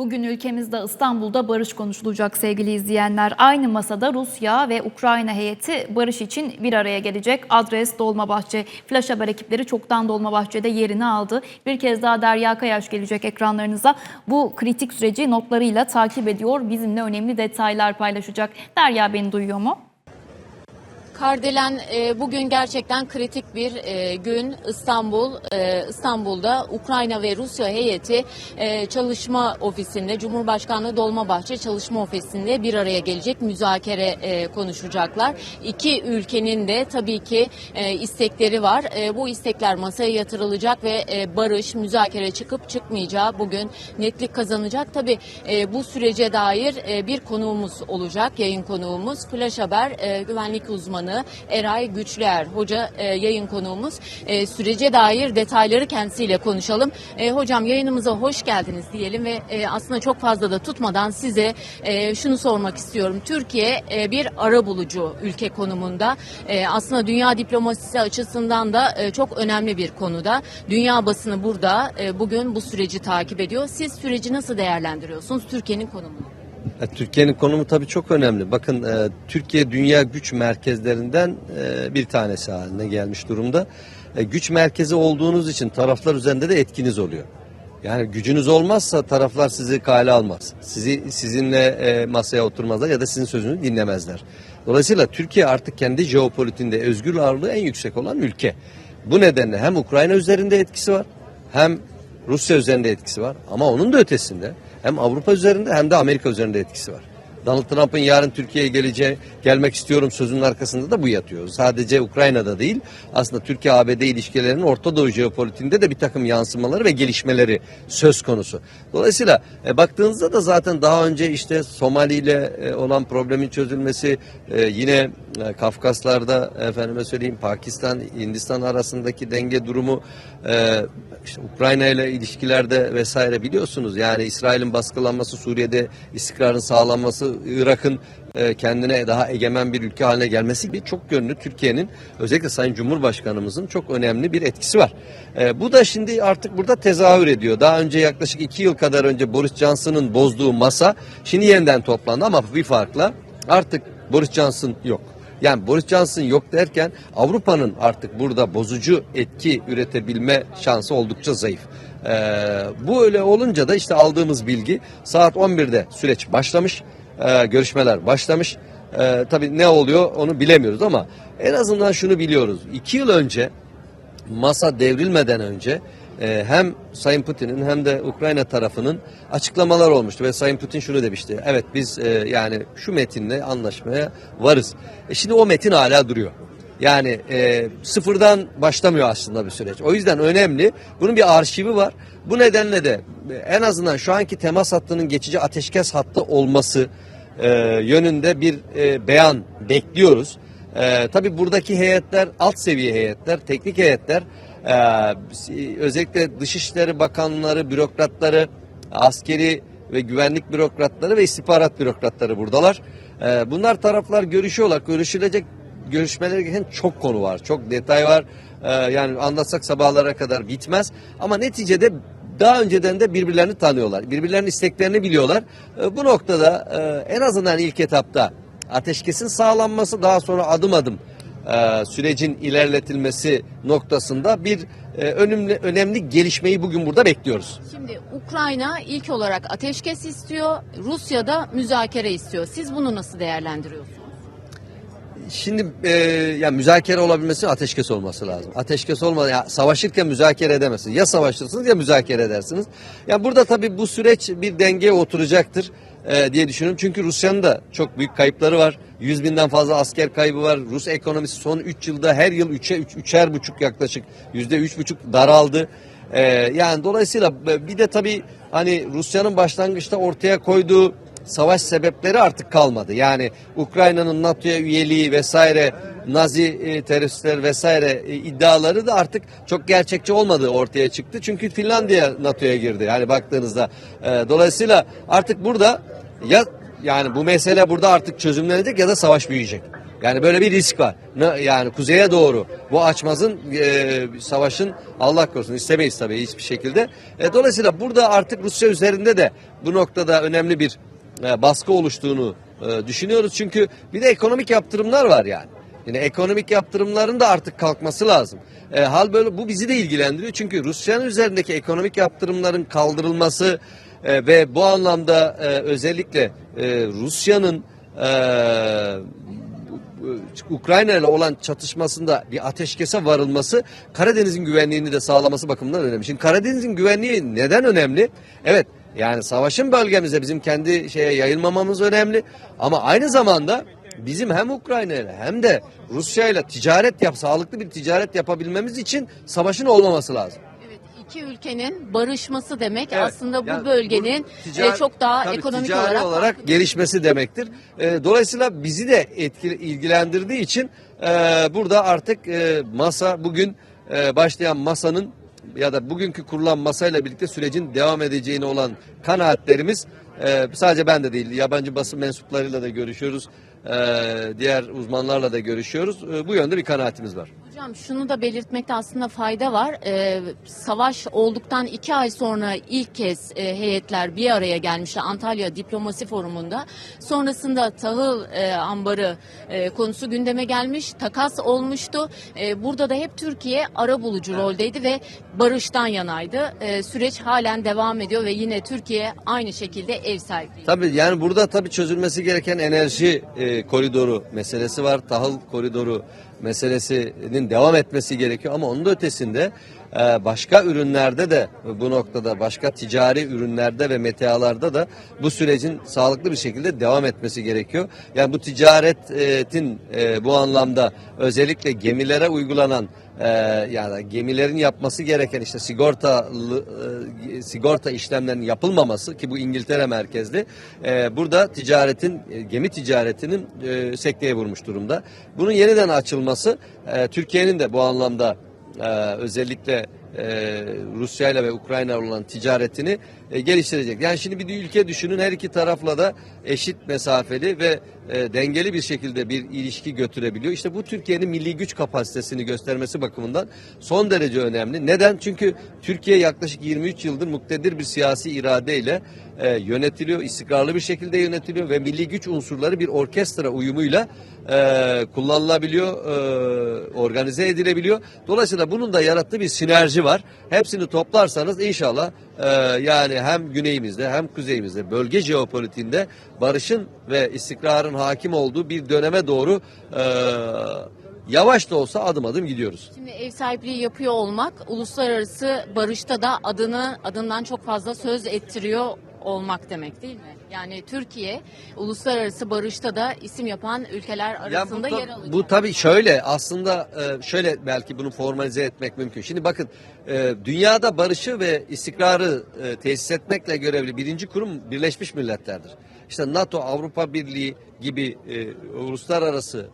Bugün ülkemizde İstanbul'da barış konuşulacak sevgili izleyenler. Aynı masada Rusya ve Ukrayna heyeti barış için bir araya gelecek. Adres Dolmabahçe. Flash haber ekipleri çoktan Dolmabahçe'de yerini aldı. Bir kez daha Derya Kayaş gelecek ekranlarınıza. Bu kritik süreci notlarıyla takip ediyor. Bizimle önemli detaylar paylaşacak. Derya beni duyuyor mu? Kardelen e, bugün gerçekten kritik bir e, gün İstanbul e, İstanbul'da Ukrayna ve Rusya heyeti e, çalışma ofisinde Cumhurbaşkanlığı Dolmabahçe çalışma ofisinde bir araya gelecek müzakere e, konuşacaklar. İki ülkenin de tabii ki e, istekleri var. E, bu istekler masaya yatırılacak ve e, barış müzakere çıkıp çıkmayacağı bugün netlik kazanacak. Tabii e, bu sürece dair e, bir konuğumuz olacak yayın konuğumuz Flash Haber e, güvenlik uzmanı Eray Güçlüer hoca e, yayın konuğumuz. E, sürece dair detayları kendisiyle konuşalım. E, hocam yayınımıza hoş geldiniz diyelim ve e, aslında çok fazla da tutmadan size e, şunu sormak istiyorum. Türkiye e, bir ara bulucu ülke konumunda. E, aslında dünya diplomasisi açısından da e, çok önemli bir konuda. Dünya basını burada e, bugün bu süreci takip ediyor. Siz süreci nasıl değerlendiriyorsunuz? Türkiye'nin konumunu. E, Türkiye'nin konumu tabii çok önemli. Bakın e, Türkiye dünya güç merkezlerinden e, bir tanesi haline gelmiş durumda. E, güç merkezi olduğunuz için taraflar üzerinde de etkiniz oluyor. Yani gücünüz olmazsa taraflar sizi kale almaz. Sizi sizinle e, masaya oturmazlar ya da sizin sözünüzü dinlemezler. Dolayısıyla Türkiye artık kendi jeopolitiğinde özgür ağırlığı en yüksek olan ülke. Bu nedenle hem Ukrayna üzerinde etkisi var hem Rusya üzerinde etkisi var ama onun da ötesinde hem Avrupa üzerinde hem de Amerika üzerinde etkisi var. Donald Trump'ın yarın Türkiye'ye geleceği, gelmek istiyorum sözünün arkasında da bu yatıyor. Sadece Ukrayna'da değil, aslında Türkiye-ABD ilişkilerinin Orta Doğu jeopolitiğinde de bir takım yansımaları ve gelişmeleri söz konusu. Dolayısıyla e, baktığınızda da zaten daha önce işte Somali ile e, olan problemin çözülmesi, e, yine e, Kafkaslar'da efendime söyleyeyim Pakistan, Hindistan arasındaki denge durumu, e, işte Ukrayna ile ilişkilerde vesaire biliyorsunuz. Yani İsrail'in baskılanması, Suriye'de istikrarın sağlanması, Irak'ın e, kendine daha egemen bir ülke haline gelmesi gibi çok yönlü Türkiye'nin özellikle Sayın Cumhurbaşkanımızın çok önemli bir etkisi var. E, bu da şimdi artık burada tezahür ediyor. Daha önce yaklaşık iki yıl kadar önce Boris Johnson'ın bozduğu masa şimdi yeniden toplandı ama bir farkla artık Boris Johnson yok. Yani Boris Johnson yok derken Avrupa'nın artık burada bozucu etki üretebilme şansı oldukça zayıf. Ee, bu öyle olunca da işte aldığımız bilgi saat 11'de süreç başlamış, ee, görüşmeler başlamış. Ee, tabii ne oluyor onu bilemiyoruz ama en azından şunu biliyoruz. İki yıl önce masa devrilmeden önce e, hem Sayın Putin'in hem de Ukrayna tarafının açıklamalar olmuştu ve Sayın Putin şunu demişti. Evet biz e, yani şu metinle anlaşmaya varız. E, şimdi o metin hala duruyor. Yani e, sıfırdan başlamıyor aslında bir süreç. O yüzden önemli. Bunun bir arşivi var. Bu nedenle de e, en azından şu anki temas hattının geçici ateşkes hattı olması e, yönünde bir e, beyan bekliyoruz. E, tabii buradaki heyetler alt seviye heyetler, teknik heyetler, e, özellikle Dışişleri Bakanları, bürokratları, askeri ve güvenlik bürokratları ve istihbarat bürokratları buradalar. E, bunlar taraflar görüşüyorlar. Görüşülecek görüşmeleri gereken çok konu var, çok detay var. E, yani anlatsak sabahlara kadar bitmez. Ama neticede daha önceden de birbirlerini tanıyorlar. Birbirlerinin isteklerini biliyorlar. E, bu noktada e, en azından ilk etapta ateşkesin sağlanması daha sonra adım adım e, sürecin ilerletilmesi noktasında bir e, önemli önemli gelişmeyi bugün burada bekliyoruz. Şimdi Ukrayna ilk olarak ateşkes istiyor, Rusya da müzakere istiyor. Siz bunu nasıl değerlendiriyorsunuz? Şimdi e, yani müzakere olabilmesi ateşkes olması lazım. Ateşkes olmadan ya savaşırken müzakere edemezsiniz. Ya savaşırsınız ya müzakere edersiniz. Yani burada tabii bu süreç bir dengeye oturacaktır e, diye düşünüyorum. Çünkü Rusya'nın da çok büyük kayıpları var. 100 binden fazla asker kaybı var. Rus ekonomisi son 3 yılda her yıl 3'e 3, üçer buçuk yaklaşık yüzde üç buçuk daraldı. E, yani dolayısıyla bir de tabii hani Rusya'nın başlangıçta ortaya koyduğu savaş sebepleri artık kalmadı. Yani Ukrayna'nın NATO'ya üyeliği vesaire Nazi e, teröristler vesaire e, iddiaları da artık çok gerçekçi olmadığı ortaya çıktı. Çünkü Finlandiya NATO'ya girdi. Yani baktığınızda e, dolayısıyla artık burada ya yani bu mesele burada artık çözümlenecek ya da savaş büyüyecek. Yani böyle bir risk var. Yani kuzeye doğru bu açmazın e, savaşın Allah korusun istemeyiz tabii hiçbir şekilde. E, dolayısıyla burada artık Rusya üzerinde de bu noktada önemli bir e, baskı oluştuğunu e, düşünüyoruz. Çünkü bir de ekonomik yaptırımlar var yani. Yine ekonomik yaptırımların da artık kalkması lazım. E, hal böyle bu bizi de ilgilendiriyor. Çünkü Rusya'nın üzerindeki ekonomik yaptırımların kaldırılması e, ve bu anlamda e, özellikle e, Rusya'nın e, Ukrayna ile olan çatışmasında bir ateşkese varılması Karadeniz'in güvenliğini de sağlaması bakımından önemli. Şimdi Karadeniz'in güvenliği neden önemli? Evet yani savaşın bölgemizde bizim kendi şeye yayılmamamız önemli ama aynı zamanda bizim hem Ukrayna ile hem de Rusya ile ticaret yap sağlıklı bir ticaret yapabilmemiz için savaşın olmaması lazım. Evet, iki ülkenin barışması demek Evet, aslında bu yani bölgenin bu ticari- e, çok daha tabii ekonomik ticari olarak, olarak gelişmesi demektir. E, dolayısıyla bizi de etkili, ilgilendirdiği için e, burada artık e, masa bugün e, başlayan masanın ya da bugünkü kurulan masayla birlikte sürecin devam edeceğine olan kanaatlerimiz e, sadece ben de değil yabancı basın mensuplarıyla da görüşüyoruz. E, diğer uzmanlarla da görüşüyoruz. E, bu yönde bir kanaatimiz var. Hocam şunu da belirtmekte aslında fayda var. Ee, savaş olduktan iki ay sonra ilk kez e, heyetler bir araya gelmişti Antalya Diplomasi Forumu'nda. Sonrasında tahıl e, ambarı e, konusu gündeme gelmiş, takas olmuştu. E, burada da hep Türkiye ara bulucu roldeydi ve barıştan yanaydı. E, süreç halen devam ediyor ve yine Türkiye aynı şekilde ev sahipliği. Tabii yani burada tabii çözülmesi gereken enerji e, koridoru meselesi var. Tahıl koridoru meselesinin devam etmesi gerekiyor. Ama onun da ötesinde başka ürünlerde de bu noktada başka ticari ürünlerde ve metalarda da bu sürecin sağlıklı bir şekilde devam etmesi gerekiyor. Yani bu ticaretin e, bu anlamda özellikle gemilere uygulanan e, yani gemilerin yapması gereken işte sigortalı e, sigorta işlemlerinin yapılmaması ki bu İngiltere merkezli burada ticaretin gemi ticaretinin e, sekteye vurmuş durumda. Bunun yeniden açılması Türkiye'nin de bu anlamda özellikle e, Rusya ile ve Ukrayna olan ticaretini e, geliştirecek. Yani şimdi bir ülke düşünün her iki tarafla da eşit mesafeli ve e, dengeli bir şekilde bir ilişki götürebiliyor. İşte bu Türkiye'nin milli güç kapasitesini göstermesi bakımından son derece önemli. Neden? Çünkü Türkiye yaklaşık 23 yıldır muktedir bir siyasi iradeyle e, yönetiliyor, istikrarlı bir şekilde yönetiliyor ve milli güç unsurları bir orkestra uyumuyla e, kullanılabiliyor, e, organize edilebiliyor. Dolayısıyla bunun da yarattığı bir sinerji var. Hepsini toplarsanız inşallah e, yani hem güneyimizde hem kuzeyimizde bölge jeopolitiğinde barışın ve istikrarın hakim olduğu bir döneme doğru e, yavaş da olsa adım adım gidiyoruz. Şimdi ev sahipliği yapıyor olmak uluslararası barışta da adını adından çok fazla söz ettiriyor olmak demek değil mi? Yani Türkiye uluslararası barışta da isim yapan ülkeler Ya arasında bu, yer alacak. bu tabii şöyle aslında e, şöyle belki bunu formalize etmek mümkün. Şimdi bakın e, dünyada barışı ve istikrarı e, tesis etmekle görevli birinci kurum Birleşmiş Milletler'dir. İşte NATO, Avrupa Birliği gibi uluslararası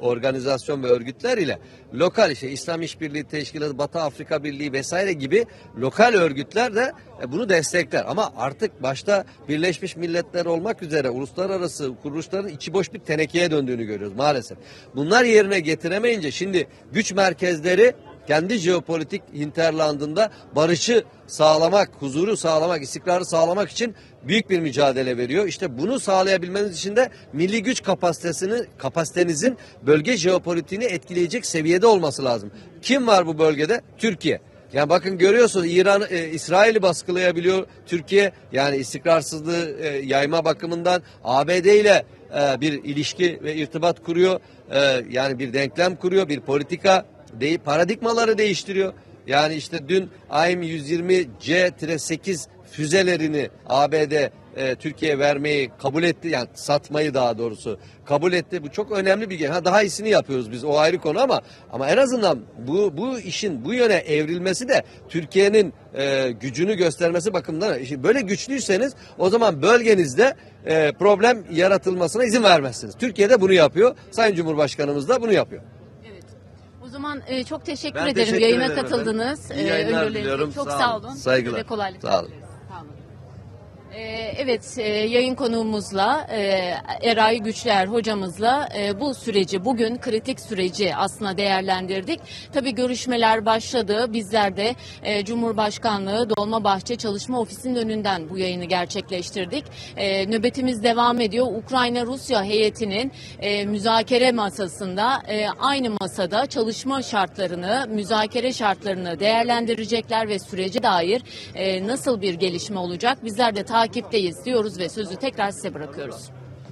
organizasyon ve örgütler ile lokal işte İslam İşbirliği Teşkilatı, Batı Afrika Birliği vesaire gibi lokal örgütler de e, bunu destekler. Ama artık başta Birleşmiş Milletler olmak üzere uluslararası kuruluşların içi boş bir tenekeye döndüğünü görüyoruz maalesef. Bunlar yerine getiremeyince şimdi güç merkezleri kendi jeopolitik hinterlandında barışı sağlamak, huzuru sağlamak, istikrarı sağlamak için büyük bir mücadele veriyor. İşte bunu sağlayabilmeniz için de milli güç kapasitesini, kapasitenizin bölge jeopolitiğini etkileyecek seviyede olması lazım. Kim var bu bölgede? Türkiye. Yani bakın görüyorsunuz İran, e, İsrail'i baskılayabiliyor Türkiye. Yani istikrarsızlığı e, yayma bakımından ABD ile e, bir ilişki ve irtibat kuruyor. E, yani bir denklem kuruyor, bir politika değil, paradigmaları değiştiriyor. Yani işte dün AIM 120C-8 füzelerini ABD e, Türkiye'ye vermeyi kabul etti. Yani satmayı daha doğrusu kabul etti. Bu çok önemli bir. Ha daha iyisini yapıyoruz biz. O ayrı konu ama ama en azından bu bu işin bu yöne evrilmesi de Türkiye'nin e, gücünü göstermesi bakımından Şimdi böyle güçlüyseniz o zaman bölgenizde e, problem yaratılmasına izin vermezsiniz. Türkiye'de bunu yapıyor. Sayın Cumhurbaşkanımız da bunu yapıyor. O zaman e, çok teşekkür Ben ederim teşekkür yayına ederim katıldınız. efendim. İyi E, yayınlar diliyorum. Çok Sağ olun. Saygılar. Size de kolaylıklar Sağ olun. dileriz. Sağ olun. Ee, Evet, e, yayın konuğumuzla e, Eray Güçler hocamızla e, bu süreci, bugün kritik süreci aslında değerlendirdik. Tabii görüşmeler başladı. Bizler de Cumhurbaşkanlığı Dolmabahçe Çalışma Ofisi'nin önünden bu yayını gerçekleştirdik. Nöbetimiz devam ediyor. Ukrayna-Rusya heyetinin müzakere masasında aynı masada çalışma şartlarını, müzakere şartlarını değerlendirecekler ve sürece dair nasıl bir gelişme olacak bizler de takipteyiz diyoruz ve sözü tekrar size bırakıyoruz.